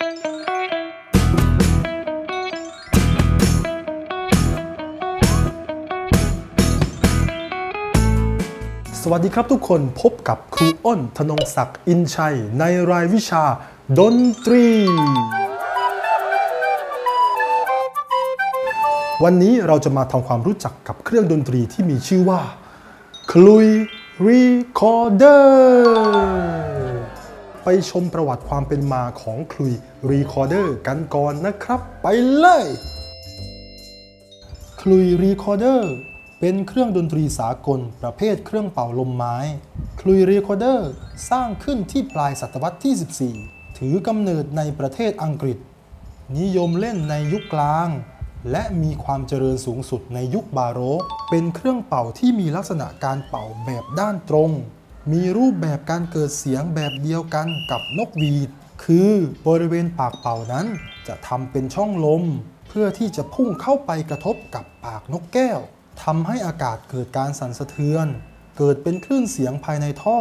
สวัสดีครับทุกคนพบกับครูอ้นธนงศักดิ์อินชัย ในรายวิชา ดนตรี วันนี้เราจะมาทำความรู้จักกับเครื่องดนตรีที่มีชื่อว่า คลุยรีคอร์เดอร์ ไปชมประวัติความเป็นมาของคลุยรีคอร์เดอร์กันก่อนนะครับ ไปเลยคลุยรีคอร์เดอร์เป็นเครื่องดนตรีสากลประเภทเครื่องเป่าลมไม้คลุยรีคอร์เดอร์สร้างขึ้นที่ปลายศตวรรษที่ 14 ถือกำเนิดในประเทศอังกฤษ นิยมเล่นในยุคกลาง และมีความเจริญสูงสุดในยุคบาโรกเป็นเครื่องเป่าที่มีลักษณะการเป่าแบบด้านตรง มีรูปแบบการเกิดเสียงแบบเดียวกันกับนกหวีด คือบริเวณปากเป่านั้น จะทำเป็นช่องลม เพื่อที่จะพุ่งเข้าไปกระทบกับปากนกแก้วทำให้อากาศเกิดการสั่นสะเทือน เกิดเป็นคลื่นเสียงภายในท่อ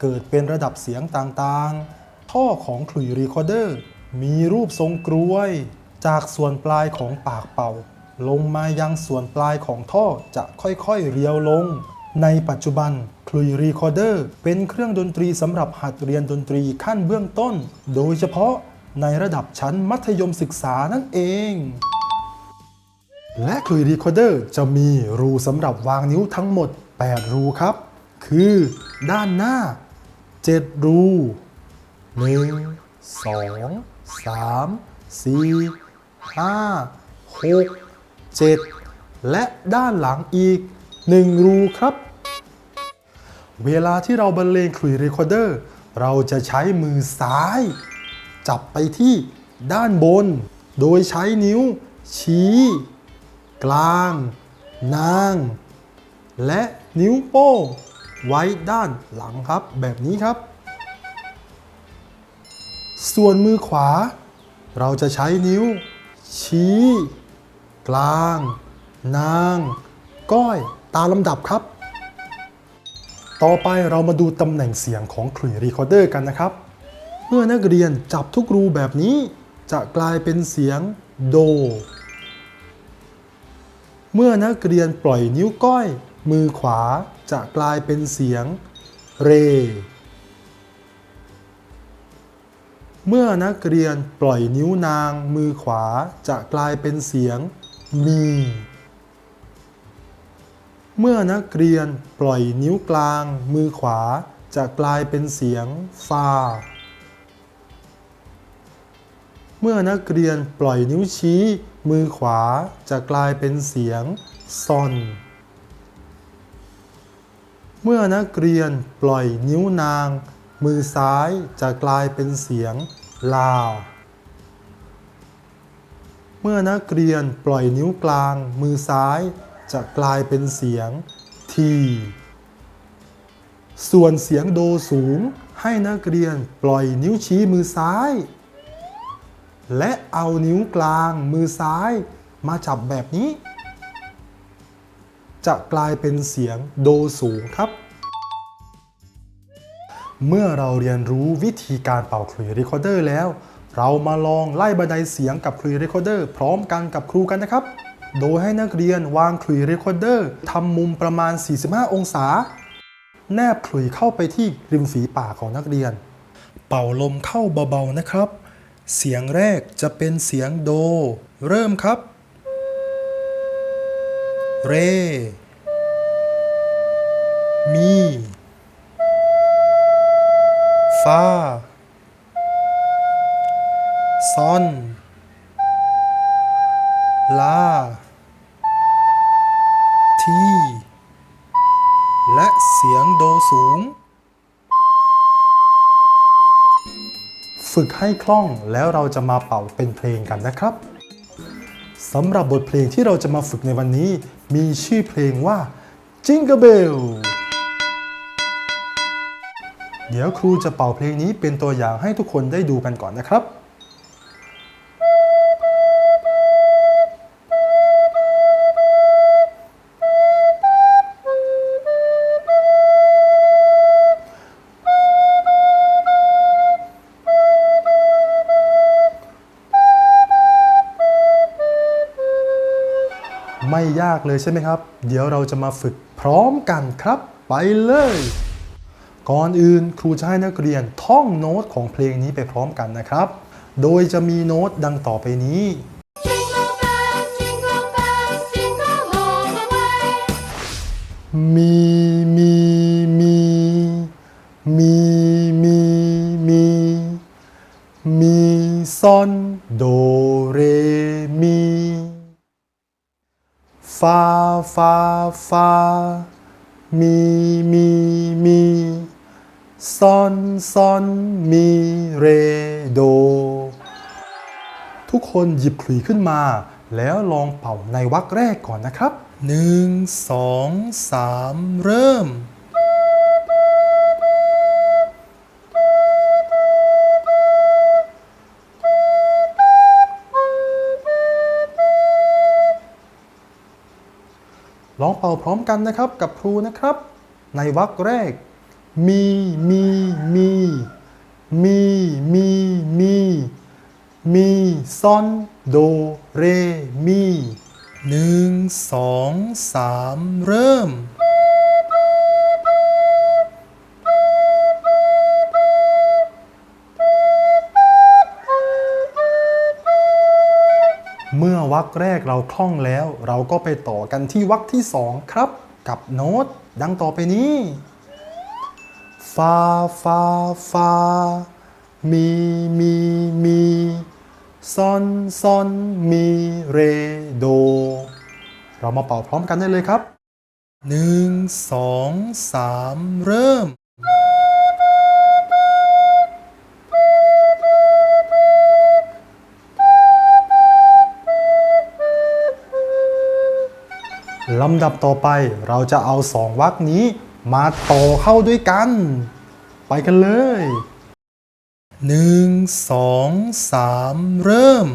เกิดเป็นระดับเสียงต่างๆ ท่อของขลุ่ยรีคอร์เดอร์มีรูปทรงกรวย จากส่วนปลายของปากเป่า ลงมายังส่วนปลายของท่อจะค่อยๆเรียวลง ในปัจจุบันคลุยรีคอร์เดอร์เป็นเครื่องดนตรีสำหรับหัดเรียนดนตรีขั้นเบื้องต้น โดยเฉพาะในระดับชั้นมัธยมศึกษานั่นเอง และคลุยรีคอร์เดอร์จะมีรูสำหรับวางนิ้วทั้งหมด 8 รูครับ คือ ด้านหน้า 7 รู 1 2 3 4 5 6 7 และด้านหลังอีก 1 รูครับ เวลาที่เราบรรเลงคลุยเรคคอร์เดอร์เราจะใช้มือซ้าย จับไปที่ด้านบน โดยใช้นิ้ว ชี้ กลาง นาง และนิ้วโป้งไว้ด้านหลังครับ แบบนี้ครับ ส่วนมือขวา เราจะใช้นิ้ว ชี้ กลาง นาง ก้อย ตามลำดับครับ ต่อไปเรามาดูตำแหน่งเสียงของคลุยรีคอร์เดอร์กันนะครับ เมื่อนักเรียนจับทุกรูแบบนี้ จะกลายเป็นเสียงโด เมื่อนักเรียนปล่อยนิ้วก้อย มือขวาจะกลายเป็นเสียงเร เมื่อนักเรียนปล่อยนิ้วนางมือขวาจะกลายเป็นเสียงมี เมื่อนักเรียนปล่อยนิ้วกลาง มือขวาจะกลายเป็นเสียงฟา เมื่อนักเรียนปล่อยนิ้วชี้ มือขวาจะกลายเป็นเสียงซอน เมื่อนักเรียนปล่อยนิ้วนาง มือซ้ายจะกลายเป็นเสียงลา เมื่อนักเรียนปล่อยนิ้วกลาง มือซ้าย จะกลายเป็นเสียงทีส่วนเสียงโดสูงให้นักเรียนปล่อยนิ้วชี้มือซ้าย และเอานิ้วกลางมือซ้ายมาจับแบบนี้ จะกลายเป็นเสียงโดสูงครับ เมื่อเราเรียนรู้วิธีการเป่าคลุยรีคอร์เดอร์แล้ว เรามาลองไล่บันไดเสียงกับคลุยรีคอร์เดอร์พร้อมกันกับครูกันนะครับ โดยให้นักเรียนวางคลุยรีคอร์เดอร์ทำมุมประมาณ 45 องศา แนบคลุยเข้าไปที่ริมฝีปากของนักเรียน เป่าลมเข้าเบาๆนะครับ เสียงแรกจะเป็นเสียงโด เริ่มครับ เร มี ฟาซอน ลา ทีและเสียงโดสูง ฝึกให้คล่องแล้วเราจะมาเป่าเป็นเพลงกันนะครับสำหรับบทเพลงที่เราจะมาฝึกในวันนี้ มีชื่อเพลงว่า Jingle Bell เดี๋ยวครูจะเป่าเพลงนี้เป็นตัวอย่างให้ทุกคนได้ดูกันก่อนนะครับ ไม่ยากเลยใช่ไหมครับ เดี๋ยวเราจะมาฝึกพร้อมกันครับ ไปเลย ก่อนอื่นครูจะให้นักเรียนท่องโน้ตของเพลงนี้ไปพร้อมกันนะครับ โดยจะมีโน้ตดังต่อไปนี้ มีมีมีมีมีมีมีซอนโดเร ฟาฟาฟามีมีมีซอนซอนมีเรโด ทุกคนหยิบขลุ่ยขึ้นมา แล้วลองเป่าในวรรคแรกก่อนนะครับหนึ่งสองสามเริ่ม ลองเป่าพร้อมกันนะครับกับครูนะครับ ในวรรคแรก มีมีมีมีมีมีมีซอนโดเรมีหนึ่งสองสามเริ่ม วรรคแรกเราคล่องแล้ว เราก็ไปต่อกันที่วรรคที่สองครับ กับโน้ตดังต่อไปนี้ฟาฟาฟามีมีมีซอนซอนมีเรโด เรามาเป่าพร้อมกันได้เลยครับหนึ่งสองสามเริ่ม ลำดับต่อไปเราจะเอาสองวรรคนี้มาต่อเข้าด้วยกัน ไปกันเลยหนึ่งสองสามเริ่ม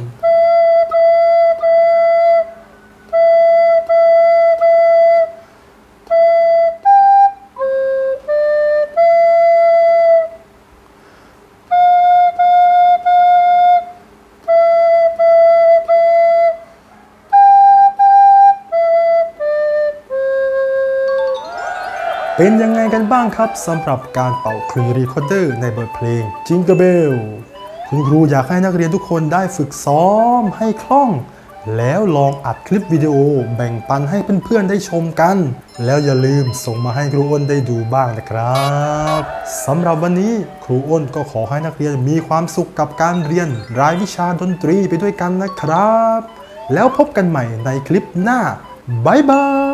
เป็นยังไงกันบ้างครับสำหรับการเป่าคลีรีคอร์เดอร์ในบทเพลง Jingle Bell คุณครูอยากให้นักเรียนทุกคนได้ฝึกซ้อมให้คล่อง แล้วลองอัดคลิปวิดีโอแบ่งปันให้เพื่อนๆได้ชมกัน แล้วอย่าลืมส่งมาให้ครูอ้นได้ดูบ้างนะครับสำหรับวันนี้ครูอ้นก็ขอให้นักเรียนมีความสุขกับการเรียนรายวิชาดนตรีไปด้วยกันนะครับ แล้วพบกันใหม่ในคลิปหน้าบ๊ายบาย